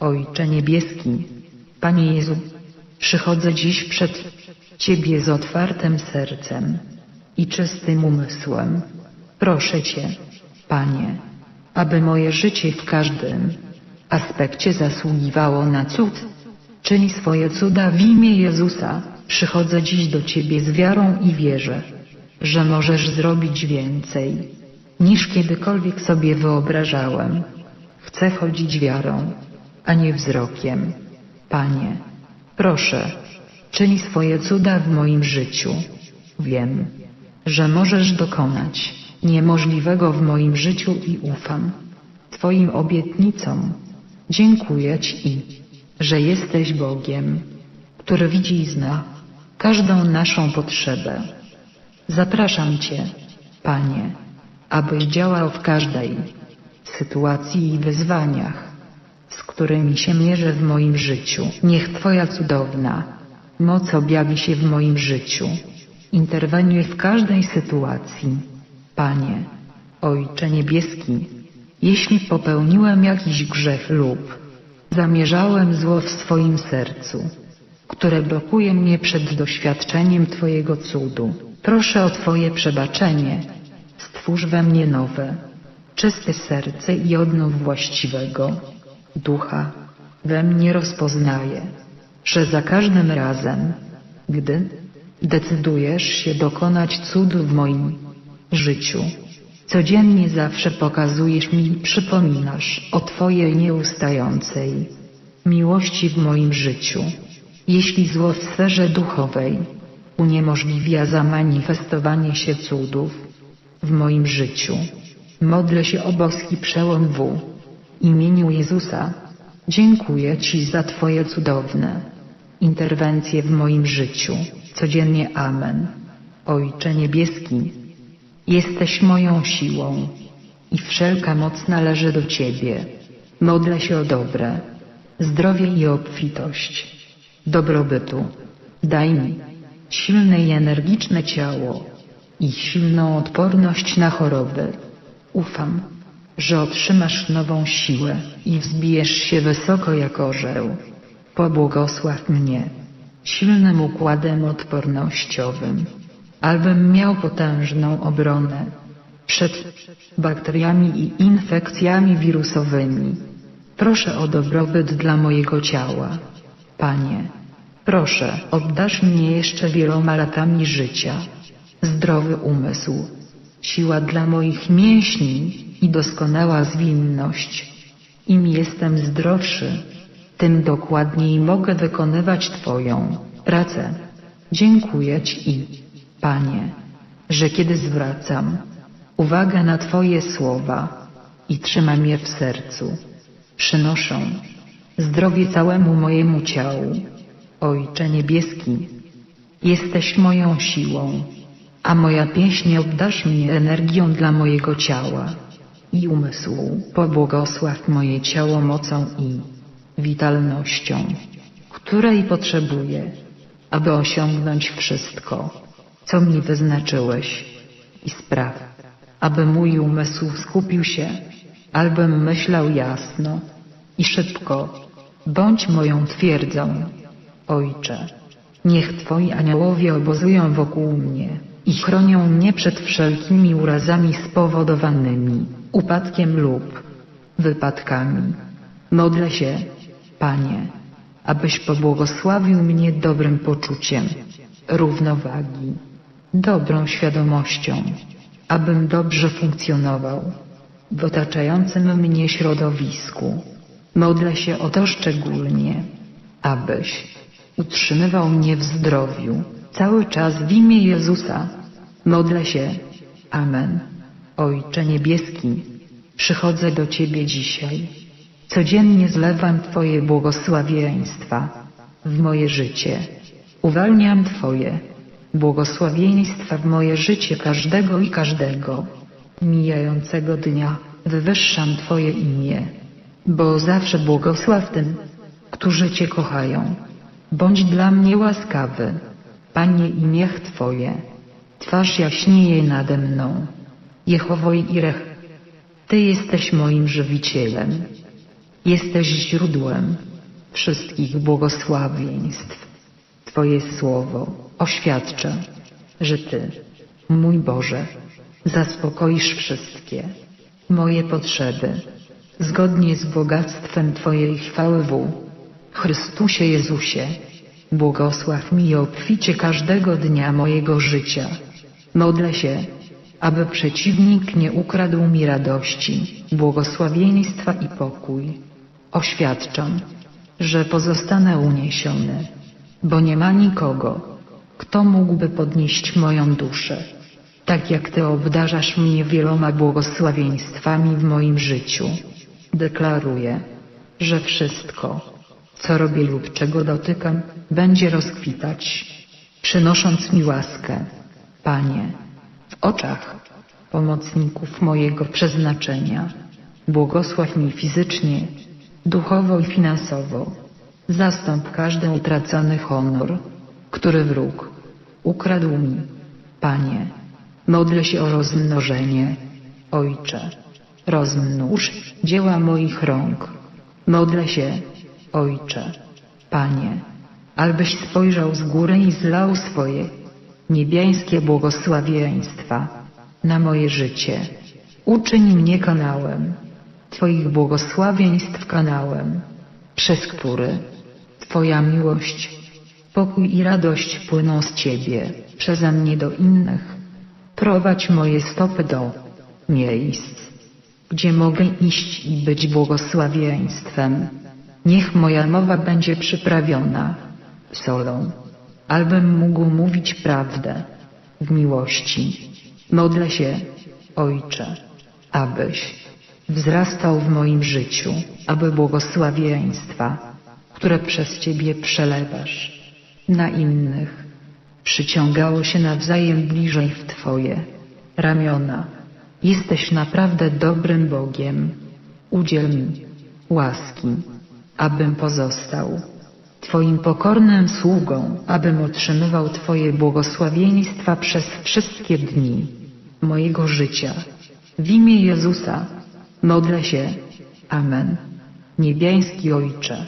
Ojcze Niebieski, Panie Jezu, przychodzę dziś przed Ciebie z otwartym sercem i czystym umysłem. Proszę Cię, Panie, aby moje życie w każdym aspekcie zasługiwało na cud. Czyń swoje cuda w imię Jezusa. Przychodzę dziś do Ciebie z wiarą i wierzę, że możesz zrobić więcej niż kiedykolwiek sobie wyobrażałem. Chcę chodzić wiarą, a nie wzrokiem. Panie, proszę, czyń swoje cuda w moim życiu. Wiem, że możesz dokonać niemożliwego w moim życiu i ufam Twoim obietnicom. Dziękuję Ci, że jesteś Bogiem, który widzi i zna każdą naszą potrzebę. Zapraszam Cię, Panie, abyś działał w każdej sytuacji i wyzwaniach, z którymi się mierzę w moim życiu. Niech Twoja cudowna moc objawi się w moim życiu. Interweniuj w każdej sytuacji. Panie, Ojcze Niebieski, jeśli popełniłem jakiś grzech lub zamierzałem zło w swoim sercu, które blokuje mnie przed doświadczeniem Twojego cudu, proszę o Twoje przebaczenie. Stwórz we mnie nowe, czyste serce i odnów właściwego ducha. We mnie rozpoznaję, że za każdym razem, gdy decydujesz się dokonać cudu w moim życiu, codziennie zawsze pokazujesz mi i przypominasz o Twojej nieustającej miłości w moim życiu. Jeśli zło w sferze duchowej uniemożliwia zamanifestowanie się cudów w moim życiu, modlę się o boski przełom w imieniu Jezusa. Dziękuję Ci za Twoje cudowne interwencje w moim życiu. Codziennie Amen. Ojcze Niebieski, jesteś moją siłą i wszelka moc należy do Ciebie. Modlę się o dobre, zdrowie i obfitość, dobrobytu. Daj mi silne i energiczne ciało i silną odporność na choroby. Ufam, że otrzymasz nową siłę i wzbijesz się wysoko jak orzeł. Pobłogosław mnie silnym układem odpornościowym, albym miał potężną obronę przed bakteriami i infekcjami wirusowymi. Proszę o dobrobyt dla mojego ciała. Panie, proszę, oddasz mnie jeszcze wieloma latami życia, zdrowy umysł, siła dla moich mięśni i doskonała zwinność. Im jestem zdrowszy, tym dokładniej mogę wykonywać Twoją pracę. Dziękuję Ci, Panie, że kiedy zwracam uwagę na Twoje słowa i trzymam je w sercu, przynoszą zdrowie całemu mojemu ciału. Ojcze Niebieski, jesteś moją siłą, a moja pieśń obdasz mnie energią dla mojego ciała i umysłu. Pobłogosław moje ciało mocą i witalnością, której potrzebuję, aby osiągnąć wszystko, co mi wyznaczyłeś i spraw, aby mój umysł skupił się, albym myślał jasno i szybko. Bądź moją twierdzą, Ojcze. Niech Twoi aniołowie obozują wokół mnie i chronią mnie przed wszelkimi urazami spowodowanymi upadkiem lub wypadkami. Modlę się, Panie, abyś pobłogosławił mnie dobrym poczuciem równowagi, dobrą świadomością, abym dobrze funkcjonował w otaczającym mnie środowisku. Modlę się o to szczególnie, abyś utrzymywał mnie w zdrowiu cały czas w imię Jezusa. Modlę się. Amen. Ojcze Niebieski, przychodzę do Ciebie dzisiaj. Codziennie zlewam Twoje błogosławieństwa w moje życie. Uwalniam Twoje błogosławieństwa w moje życie każdego i każdego mijającego dnia. Wywyższam Twoje imię, bo zawsze błogosław tym, którzy Cię kochają. Bądź dla mnie łaskawy, Panie i Twoje twarz jaśnieje nade mną. Jehowo Irech, Ty jesteś moim żywicielem Jesteś źródłem wszystkich błogosławieństw. Twoje słowo oświadcza, że Ty, mój Boże, zaspokoisz wszystkie moje potrzeby, zgodnie z bogactwem Twojej chwały w Chrystusie Jezusie. Błogosław mi obficie każdego dnia mojego życia. Modlę się, aby przeciwnik nie ukradł mi radości, błogosławieństwa i pokój. Oświadczam, że pozostanę uniesiony, bo nie ma nikogo, kto mógłby podnieść moją duszę, tak jak Ty obdarzasz mnie wieloma błogosławieństwami w moim życiu. Deklaruję, że wszystko, co robię lub czego dotykam, będzie rozkwitać, przynosząc mi łaskę. Panie, w oczach pomocników mojego przeznaczenia, błogosław mi fizycznie, duchowo i finansowo. Zastąp każdy utracony honor, który wróg ukradł mi. Panie, modlę się o rozmnożenie. Ojcze, rozmnóż dzieła moich rąk. Modlę się, Ojcze, Panie, albyś spojrzał z góry i zlał swoje niebiańskie błogosławieństwa na moje życie. Uczyń mnie kanałem Twoich błogosławieństw kanałem, przez który Twoja miłość, pokój i radość płyną z Ciebie przeze mnie do innych. Prowadź moje stopy do miejsc, gdzie mogę iść i być błogosławieństwem. Niech moja mowa będzie przyprawiona solą, albym mógł mówić prawdę w miłości. Modlę się, Ojcze, abyś wzrastał w moim życiu, aby błogosławieństwa, które przez Ciebie przelewasz na innych, przyciągało się nawzajem bliżej w Twoje ramiona. Jesteś naprawdę dobrym Bogiem. Udziel mi łaski, abym pozostał Twoim pokornym sługą, abym otrzymywał Twoje błogosławieństwa przez wszystkie dni mojego życia. W imię Jezusa modlę się. Amen. Niebiański Ojcze,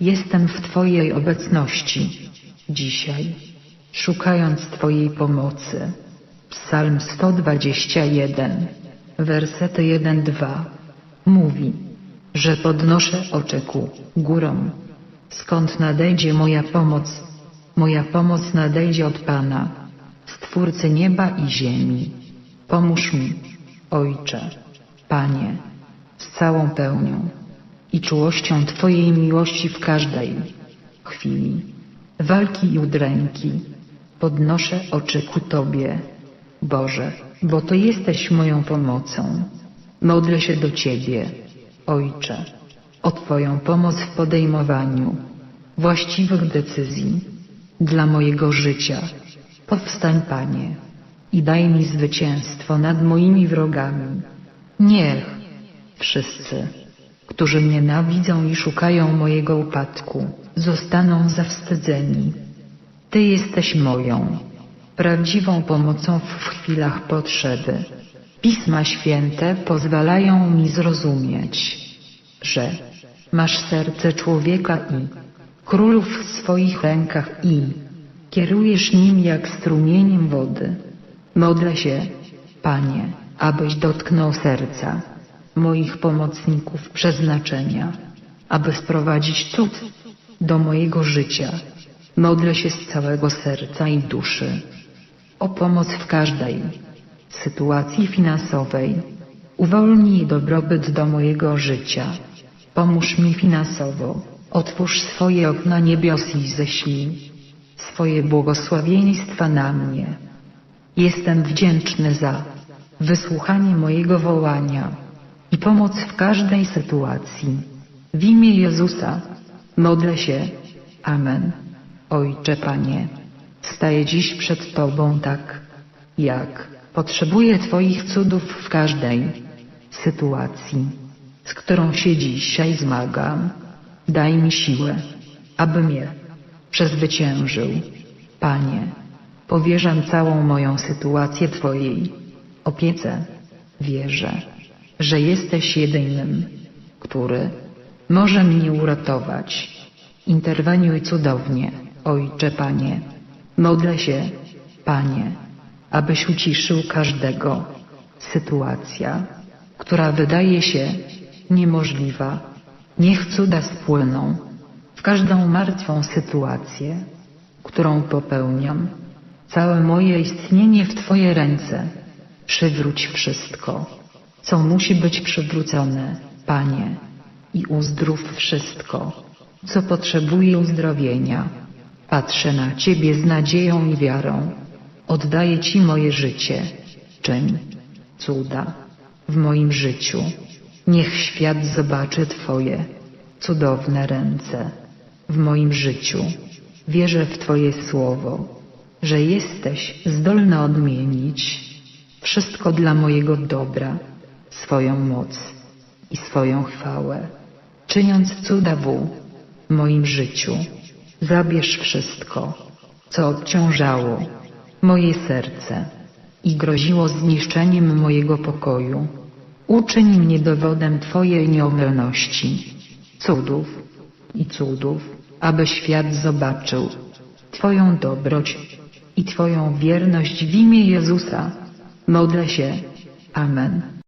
jestem w Twojej obecności dzisiaj, szukając Twojej pomocy. Psalm 121, wersety 1-2 mówi, że podnoszę oczy ku górom. Skąd nadejdzie moja pomoc? Moja pomoc nadejdzie od Pana, Stwórcy nieba i ziemi. Pomóż mi, Ojcze, Panie, z całą pełnią i czułością Twojej miłości w każdej chwili walki i udręki. Podnoszę oczy ku Tobie, Boże, bo to jesteś moją pomocą. Modlę się do Ciebie, Ojcze, o Twoją pomoc w podejmowaniu właściwych decyzji dla mojego życia. Powstań, Panie, i daj mi zwycięstwo nad moimi wrogami. Niech wszyscy, którzy mnie nienawidzą i szukają mojego upadku, zostaną zawstydzeni. Ty jesteś moją prawdziwą pomocą w chwilach potrzeby. Pisma święte pozwalają mi zrozumieć, że masz serce człowieka i królów w swoich rękach i kierujesz nim jak strumieniem wody. Modlę się, Panie, abyś dotknął serca moich pomocników przeznaczenia, aby sprowadzić cud do mojego życia. Modlę się z całego serca i duszy o pomoc w każdej sytuacji finansowej. Uwolnij dobrobyt do mojego życia. Pomóż mi finansowo. Otwórz swoje okna niebios i ześlij swoje błogosławieństwa na mnie. Jestem wdzięczny za wysłuchanie mojego wołania i pomoc w każdej sytuacji. W imię Jezusa modlę się. Amen. Ojcze Panie, staję dziś przed Tobą tak, jak potrzebuję Twoich cudów w każdej sytuacji, z którą się dzisiaj zmagam. Daj mi siłę, abym je przezwyciężył. Panie, powierzam całą moją sytuację Twojej opiece. Wierzę, że jesteś jedynym, który może mnie uratować. Interweniuj cudownie, Ojcze Panie. Modlę się, Panie, abyś uciszył każdego. Sytuacja, która wydaje się niemożliwa. Niech cuda spłyną w każdą martwą sytuację, którą popełniam. Całe moje istnienie w Twoje ręce. Przywróć wszystko, co musi być przywrócone, Panie, i uzdrów wszystko, co potrzebuje uzdrowienia. Patrzę na Ciebie z nadzieją i wiarą. Oddaję Ci moje życie. Czyń cuda w moim życiu. Niech świat zobaczy Twoje cudowne ręce w moim życiu. Wierzę w Twoje słowo, że jesteś zdolna odmienić wszystko dla mojego dobra, swoją moc i swoją chwałę. Czyniąc cuda w moim życiu, zabierz wszystko, co obciążało moje serce i groziło zniszczeniem mojego pokoju. Uczyń mnie dowodem Twojej nieomylności, cudów i cudów, aby świat zobaczył Twoją dobroć i Twoją wierność w imię Jezusa. Modlę się. Amen.